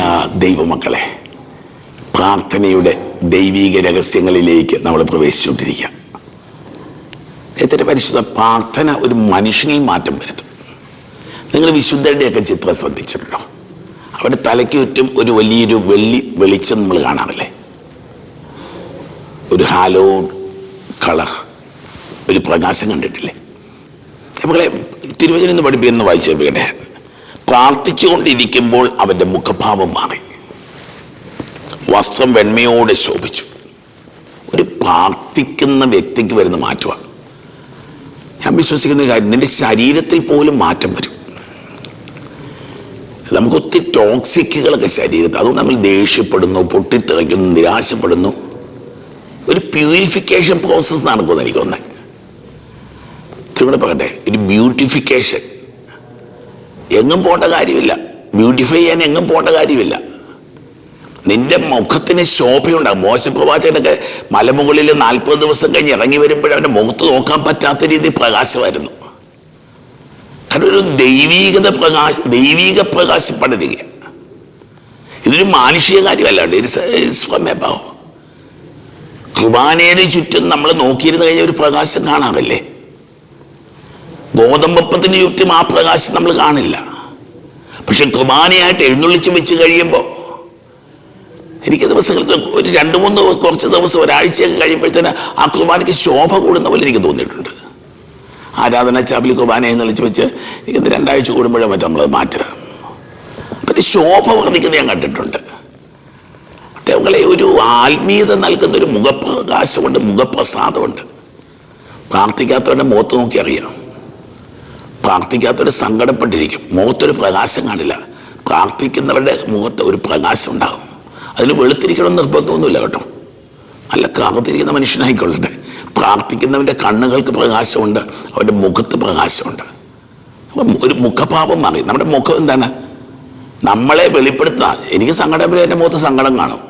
പ്രിയ ദൈവമക്കളെ പ്രാർത്ഥനയുടെ ദൈവീക രഹസ്യങ്ങളിലേക്ക് നമ്മൾ പ്രവേശിച്ചുകൊണ്ടിരിക്കുക. എത്ര പരിശുദ്ധ പ്രാർത്ഥന ഒരു മനുഷ്യനിൽ മാറ്റം വരുത്തും. നിങ്ങൾ വിശുദ്ധരുടെയൊക്കെ ചിത്രം ശ്രദ്ധിച്ചിട്ടുണ്ടോ? അവിടെ തലയ്ക്ക് ചുറ്റും ഒരു വലിയൊരു വെള്ളി വെളിച്ചം നമ്മൾ കാണാറില്ലേ? ഒരു ഹാലോ കളർ ഒരു പ്രകാശം കണ്ടിട്ടില്ലേ? നമ്മളെ തിരുവചനം പഠിപ്പിക്കുന്ന വായിച്ചു കേൾപ്പിക്കട്ടെ? പ്രാർത്ഥിച്ചുകൊണ്ടിരിക്കുമ്പോൾ അവന്റെ മുഖഭാവം മാറി. വസ്ത്രം വെണ്മയോടെ ശോഭിച്ചു. ഒരു പ്രാർത്ഥിക്കുന്ന വ്യക്തിക്ക് വരുന്ന മാറ്റമാണ്. ഞാൻ വിശ്വസിക്കുന്ന കാര്യം നിന്റെ ശരീരത്തിൽ പോലും മാറ്റം വരും. നമുക്ക് ഒത്തിരി ടോക്സിക്കുകളൊക്കെ ശരീരത്തിൽ അതുകൊണ്ട് നമ്മൾ ദേഷ്യപ്പെടുന്നു പൊട്ടിത്തെറിക്കുന്നു നിരാശപ്പെടുന്നു. ഒരു പ്യൂരിഫിക്കേഷൻ പ്രോസസ്സ് നടക്കുമെന്ന് എനിക്ക് തിരുവിടെ പറയട്ടെ ഒരു ബ്യൂട്ടിഫിക്കേഷൻ. എങ്ങും പോകേണ്ട കാര്യമില്ല. ബ്യൂട്ടിഫൈ ചെയ്യാൻ എങ്ങും പോകേണ്ട കാര്യമില്ല. നിന്റെ മുഖത്തിന് ശോഭയുണ്ടാകും മോശപ്രവാചകനൊക്കെ മലമുകളിൽ നാൽപ്പത് ദിവസം കഴിഞ്ഞ് ഇറങ്ങി വരുമ്പോൾ അവന്റെ മുഖത്ത് നോക്കാൻ പറ്റാത്ത രീതിയിൽ പ്രകാശമായിരുന്നു. കാരണം ഒരു ദൈവീകത പ്രകാശ ദൈവീക പ്രകാശം പടരുക ഇതൊരു മാനുഷിക കാര്യമല്ല. സ്വമേഭാവം കുർബാനയുടെ ചുറ്റും നമ്മൾ നോക്കിയിരുന്ന് കഴിഞ്ഞ ഒരു പ്രകാശം കാണാറില്ലേ? ഗോതമ്പപ്പത്തിന് ചുറ്റും ആ പ്രകാശം നമ്മൾ കാണില്ല. പക്ഷെ കുർബാനയായിട്ട് എഴുന്നള്ളിച്ച് വെച്ച് കഴിയുമ്പോൾ എനിക്ക് ദിവസങ്ങൾക്ക് ഒരു രണ്ട് മൂന്ന് കുറച്ച് ദിവസം ഒരാഴ്ചയൊക്കെ കഴിയുമ്പോഴത്തേന് ആ കുർബാനയ്ക്ക് ശോഭ കൂടുന്ന പോലെ എനിക്ക് തോന്നിയിട്ടുണ്ട്. ആരാധന ചാപ്പിൽ കുർബാന എഴുന്നള്ളിച്ച് വെച്ച് എനിക്ക് രണ്ടാഴ്ച കൂടുമ്പോഴേ മറ്റും നമ്മളത് മാറ്റുക. അപ്പം ശോഭ വർദ്ധിക്കുന്നത് ഞാൻ കണ്ടിട്ടുണ്ട്. അദ്ദേഹങ്ങളെ ഒരു ആത്മീയത നൽകുന്ന ഒരു മുഖപ്രകാശമുണ്ട് മുഖപ്രസാദമുണ്ട്. പ്രാർത്ഥിക്കാത്തവരുടെ മുഖത്ത് നോക്കി അറിയാം പ്രാർത്ഥിക്കാത്തവർ സങ്കടപ്പെട്ടിരിക്കും. മുഖത്തൊരു പ്രകാശം കാണില്ല. പ്രാർത്ഥിക്കുന്നവരുടെ മുഖത്ത് ഒരു പ്രകാശം ഉണ്ടാകും. അതിന് വെളുത്തിരിക്കണം നിർബന്ധമൊന്നുമില്ല കേട്ടോ. നല്ല കറുത്തിരിക്കുന്ന മനുഷ്യനായിക്കൊള്ളട്ടെ. പ്രാർത്ഥിക്കുന്നവന്റെ കണ്ണുകൾക്ക് പ്രകാശമുണ്ട് അവന്റെ മുഖത്ത് പ്രകാശമുണ്ട്. ഒരു മുഖഭാവം മാറി. നമ്മുടെ മുഖം എന്താണ്? നമ്മളെ വെളിപ്പെടുത്തുക എനിക്ക് സങ്കടം വരും എന്റെ മുഖത്ത് സങ്കടം കാണും.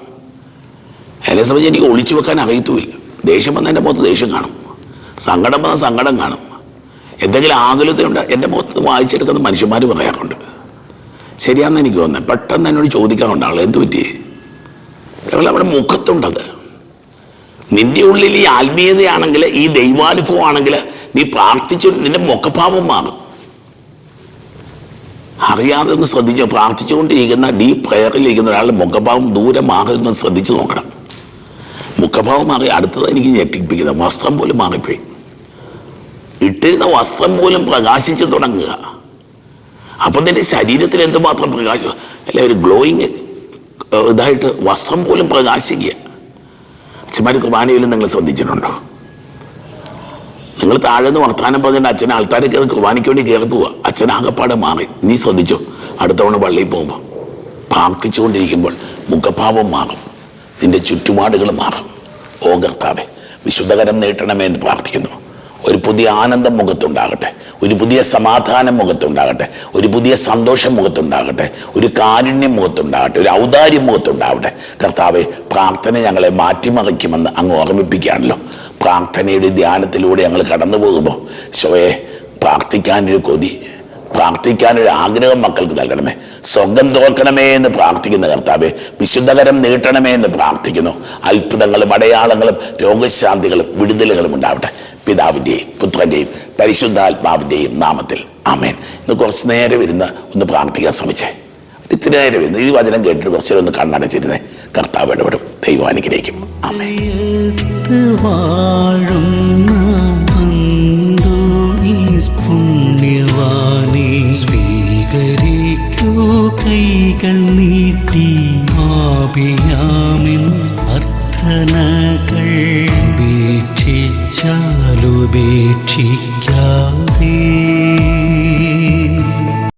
എന്നെ സംബന്ധിച്ച് എനിക്ക് ഒളിച്ചു വെക്കാൻ അറിയത്തുമില്ല. ദേഷ്യം വന്ന എന്റെ മുഖത്ത് ദേഷ്യം കാണും. സങ്കടം വന്ന സങ്കടം കാണും. എന്തെങ്കിലും ആകുലതയുണ്ട് എന്റെ മുഖത്ത് വായിച്ചെടുക്കുന്ന മനുഷ്യന്മാർ പറയാറുണ്ട്. ശരിയാണെന്ന് എനിക്ക് തോന്നുന്നത് പെട്ടെന്ന് എന്നോട് ചോദിക്കാറുണ്ട് ആൾ എന്ത് പറ്റി? ഞങ്ങൾ അവിടെ മുഖത്തുണ്ടത്. നിന്റെ ഉള്ളിൽ ഈ ആത്മീയതയാണെങ്കിൽ ഈ ദൈവാനുഭവമാണെങ്കിൽ നീ പ്രാർത്ഥിച്ചു നിന്റെ മുഖഭാവം മാറും. അറിയാതെ ഒന്ന് ശ്രദ്ധിച്ചു പ്രാർത്ഥിച്ചുകൊണ്ടിരിക്കുന്ന ഡീപ് പ്രയറിലിരിക്കുന്ന ഒരാളുടെ മുഖഭാവം ദൂരെ മാറുന്ന ശ്രദ്ധിച്ചു നോക്കണം. മുഖഭാവം മാറി അടുത്തത് എനിക്ക് ഞെട്ടിപ്പിക്കുന്നത് വസ്ത്രം പോലും മാറിപ്പോയി. ഇട്ടിരുന്ന വസ്ത്രം പോലും പ്രകാശിച്ചു തുടങ്ങുക. അപ്പം തന്നെ ശരീരത്തിൽ എന്തുമാത്രം പ്രകാശം അല്ല ഒരു ഗ്ലോയിങ് ഇതായിട്ട് വസ്ത്രം പോലും പ്രകാശിക്കുക. അച്ഛന്മാർ കുർബാനയിൽ നിങ്ങൾ ശ്രദ്ധിച്ചിട്ടുണ്ടോ? നിങ്ങൾ താഴെ നിന്ന് വർത്തമാനം പറഞ്ഞിട്ട് അച്ഛൻ ആൾക്കാരെ കയറി കുർബാനയ്ക്ക് വേണ്ടി കയറി പോവുക. അച്ഛൻ ആകപ്പാടെ മാറി. നീ ശ്രദ്ധിച്ചോ? അടുത്തവണ പള്ളിയിൽ പോകുമ്പോൾ പ്രാർത്ഥിച്ചുകൊണ്ടിരിക്കുമ്പോൾ മുഖഭാവം മാറും. നിന്റെ ചുറ്റുപാടുകൾ മാറും. ഓ കർത്താവെ വിശുദ്ധകരം നീട്ടണമേ എന്ന് പ്രാർത്ഥിക്കുന്നു. ഒരു പുതിയ ആനന്ദം മുഖത്തുണ്ടാകട്ടെ. ഒരു പുതിയ സമാധാനം മുഖത്തുണ്ടാകട്ടെ. ഒരു പുതിയ സന്തോഷം മുഖത്തുണ്ടാകട്ടെ. ഒരു കാരുണ്യം മുഖത്തുണ്ടാകട്ടെ. ഒരു ഔദാര്യം മുഖത്തുണ്ടാവട്ടെ. കർത്താവെ പ്രാർത്ഥന ഞങ്ങളെ മാറ്റിമറിക്കുമെന്ന് അങ്ങ് ഓർമ്മിപ്പിക്കുകയാണല്ലോ. പ്രാർത്ഥനയുടെ ധ്യാനത്തിലൂടെ ഞങ്ങൾ കടന്നു പോകുമ്പോൾ ശോയെ പ്രാർത്ഥിക്കാനൊരു കൊതി പ്രാർത്ഥിക്കാനൊരു ആഗ്രഹം മക്കൾക്ക് നൽകണമേ. സ്വർഗം തുറക്കണമേ എന്ന് പ്രാർത്ഥിക്കുന്ന കർത്താവെ വിശുദ്ധകരം നീട്ടണമേ എന്ന് പ്രാർത്ഥിക്കുന്നു. അത്ഭുതങ്ങളും അടയാളങ്ങളും രോഗശാന്തികളും വിടുതലുകളും ഉണ്ടാവട്ടെ. പിതാവിന്റെയും പുത്രന്റെയും പരിശുദ്ധാത്മാവിന്റെയും നാമത്തിൽ. ആമേൻ. ഇന്ന് കുറച്ച് നേരം ഇരുന്ന് ഒന്ന് പ്രാർത്ഥിക്കാൻ ശ്രമിച്ചേ. ഇത്തിരി നേരം ഇരുന്ന് ഈ വചനം കേട്ടിട്ട് കുറച്ച് നേരം ഒന്ന് കണ്ണടച്ചിരുന്നേ. കർത്താവ് ഇടപെടും. ദൈവം അനുഗ്രഹിക്കും. ആമേൻ. സ്വീകരിക്കൂ. കൈകൾ നീട്ടി ആപിയാമിൻ ഉപേക്ഷിച്ചാലുപേക്ഷിക്കാതെ